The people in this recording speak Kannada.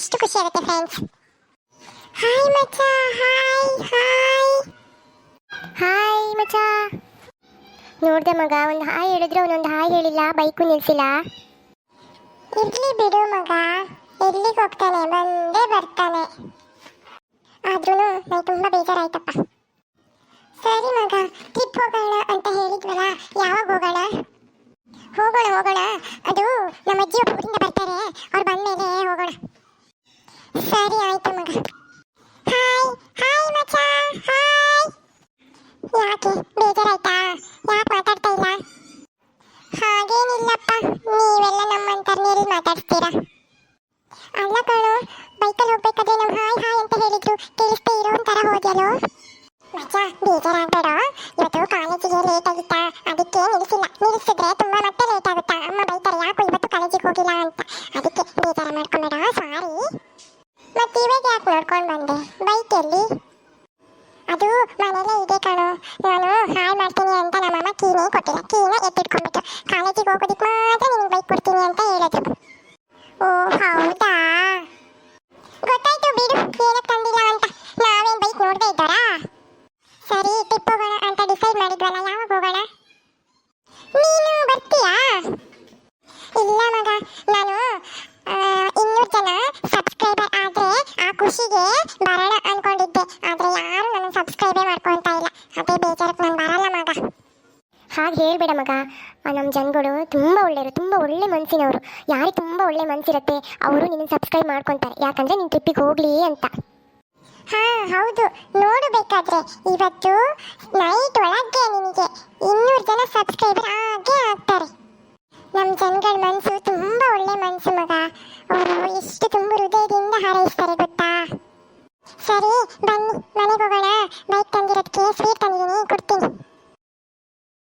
ಎಷ್ಟು ಖುಷಿ ಆಗುತ್ತೆ ಫ್ರೆಂಡ್ಸ್ ಹಾಯ್ ಮಚ್ಚಾ ಹಾಯ್ ಹಾಯ್ ಹಾಯ್ ಮಚ್ಚಾ. ನೋಡ್ದೆ ಮಗ, ಒಂದು ಹಾಯ್ ಹೇಳಿದ್ರೆ ಅವನೊಂದು ಹಾಯ್ ಹೇಳಿಲ್ಲ, ಬೈಕು ನಿಲ್ಸಿಲ್ಲ. ಇರ್ಲಿ ಬಿಡು ಮಗ ಎಲ್ಲಿಗೆ ಹೋಗ್ತಾನೆ, ಬಂದೇ ಬರ್ತಾನೆ. ಆದ್ರೂ ನಂಗೆ ತುಂಬಾ ಬೇಜಾರಾಯ್ತಪ್ಪ. ಸರಿ ಮಗ ಟ್ರಿಪ್ ಹೋಗೋಣ ಅಂತ ಹೇಳಿದ್ವಲ್ಲ, ಯಾವಾಗ ಹೋಗೋಣ? ಹೋಗೋಣ ಹೋಗೋಣ. ಅದು ನಮ್ಮ ಅಜ್ಜಿ ಒಬ್ಬ ಊರಿಂದ ಬರ್ತಾರೆ ಅವ್ರು ಬಂದ್ಮೇಲೆ ಹೋಗೋಣ ಸರಿ ಆಯ್ತು ಮಗ ಹಾಯ್ ಹಾಯ್ ಮಚ್ಚ ಹಾಯ್ ಯಾಕೆ ಬೇಜಾರಾಯ್ತಾ? ಯಾಕೆ ಮಾತಾಡ್ತಾ ಇಲ್ಲ? ಹಾಗೇನಿಲ್ಲಪ್ಪ, ನೀವೆಲ್ಲ ನಮ್ಮಂತರ್ನೇಲಿ ಮಾತಾಡ್ತೀರಾ? ಅಲ್ಲ ಕಣೋ, ಬೈಕಲ್ಲಿ ಹೋಗ್ಬೇಕಾದ್ರೆ ನಾವು ಹಾಯ್ ಹಾಯ್ ಅಂತ ಹೇಳಿದ್ರು ಕೇಳಿಸ್ತೇ ಇರೋ ಒಂಥರ ಹೋದ್ಯಲೋ ಮಚ್ಚ, ಬೇಜಾರಾಗ್ಬೇಡ? ಇವತ್ತು ಕಾಲೇಜಿಗೆ ಲೇಟ್ ಆಗಿತ್ತಾ? ಅದಕ್ಕೆ ನಿಲ್ಲಿಸಿಲ್ಲ ನಿಲ್ಲಿಸಿದ್ರೆ ತುಂಬಾ ಮತ್ತೆ ಲೇಟ್ ಆಗುತ್ತಾ? ಅಮ್ಮ ಬೈತಾರೆ, ಯಾಕೋ ಇವತ್ತು ಕಾಲೇಜಿಗೆ ಹೋಗಿಲ್ಲ ಅಂತ. ಅದಕ್ಕೆ ಬೇಜಾರ ಮಾಡ್ಕೊಂಬೇಡ? ಸಾರಿ ಮತ್ತೆ ಇವಾಗ ಯಾಕೆ ನೋಡ್ಕೊಂಡು ಬಂದೆ? ಬೈಕ್ ಎಲ್ಲಿ? ಅದು ಮನೇಲೇ ಇದೆ ಕಣೋ. ನಾನು ಹಾಯ್ ಮಾಡ್ತೀನಿ ಅಂತ ನಮ್ಮಮ್ಮ ಕೀನೇ ಕೊಟ್ಟಿಲ್ಲ. ಕೀನ ಎತ್ತಿಟ್ಕೊಂಡ್ಬಿಟ್ಟು ಕಾಲೇಜಿಗೆ ಹೋಗೋದಕ್ಕೆ ಮಾತ್ರ ನಿನಗೆ ಬೈಕ್ ಕೊಡ್ತೀನಿ ಅಂತ ಹೇಳಿದ್ರು. ಓ, ಹೌದಾ? ಗೊತ್ತಾಯ್ತು ಬಿಡು. ಏನಕ್ಕೆ ತಂದಿಲ್ಲ ಅಂತ. ನಾವೇನ್ ಬೈಕ್ ನೋಡದೆ ಇದ್ದಾರಾ? ಸರಿ ಟ್ರಿಪ್ ಹೋಗೋಣ ಅಂತ ಡಿಸೈಡ್ ಮಾಡಿದ್ವಲ್ಲ, ಯಾವಾಗ ಹೋಗೋಣ? ನೀನು ಬರ್ತೀಯಾ? ಇಲ್ಲ ಮಗ. ನಾನು ಇನ್ನೂರು ಜನ ಸಬ್ಸ್ಕ್ರೈಬರ್ ಆದ್ರೆ ಆ ಖುಷಿಗೆ ಬರೋಣ ಸಬ್ಸ್ಕ್ರೈಬೇ ಮಾಡ್ಕೊಂತ ಇಲ್ಲ. ಅದೇ ಬೇಜಾರಕ್ಕೆ ನಾನು ಬರಲ್ಲ ಮಗ. ಹಾಗೆ ಹೇಳ್ಬೇಡ ಮಗ. ನಮ್ಮ ಜನಗಳು ತುಂಬ ಒಳ್ಳೆಯವರು, ತುಂಬ ಒಳ್ಳೆ ಮನಸ್ಸಿನವರು ಯಾರಿಗೆ ತುಂಬ ಒಳ್ಳೆ ಮನಸ್ಸಿರುತ್ತೆ ಅವರು ನಿನ್ನ ಸಬ್ಸ್ಕ್ರೈಬ್ ಮಾಡ್ಕೊತಾರೆ. ಯಾಕಂದ್ರೆ ನಿನ್ನ ಟ್ರಿಪ್ಪಿಗೆ ಹೋಗ್ಲಿ ಅಂತ. ಹಾ, ಹೌದು. ನೋಡಬೇಕಾದ್ರೆ ಇವತ್ತು ನೈಟ್ ಒಳಗೆ ನಿನಗೆ ಇನ್ನೂರು ಜನ ಸಬ್ಸ್ಕ್ರೈಬರ್ ಆಗೇ ಆಗ್ತಾರೆ. ನಮ್ಮ ಜನಗಳ ಮನಸ್ಸು ತುಂಬ ಒಳ್ಳೆ ಮನಸ್ಸು ಮಗ. ಅವರು ಎಷ್ಟು ತುಂಬ ಹೃದಯದಿಂದ ಹಾರೈಸ್ತಾರೆ ಗೊತ್ತಾ? ಸರಿ ಬನ್ನಿ ಮನೆಗೆ ಹೋಗೋಣ ಬೈಕ್ ತಂದಿರೋದಕ್ಕೆ ಸ್ವೀಟ್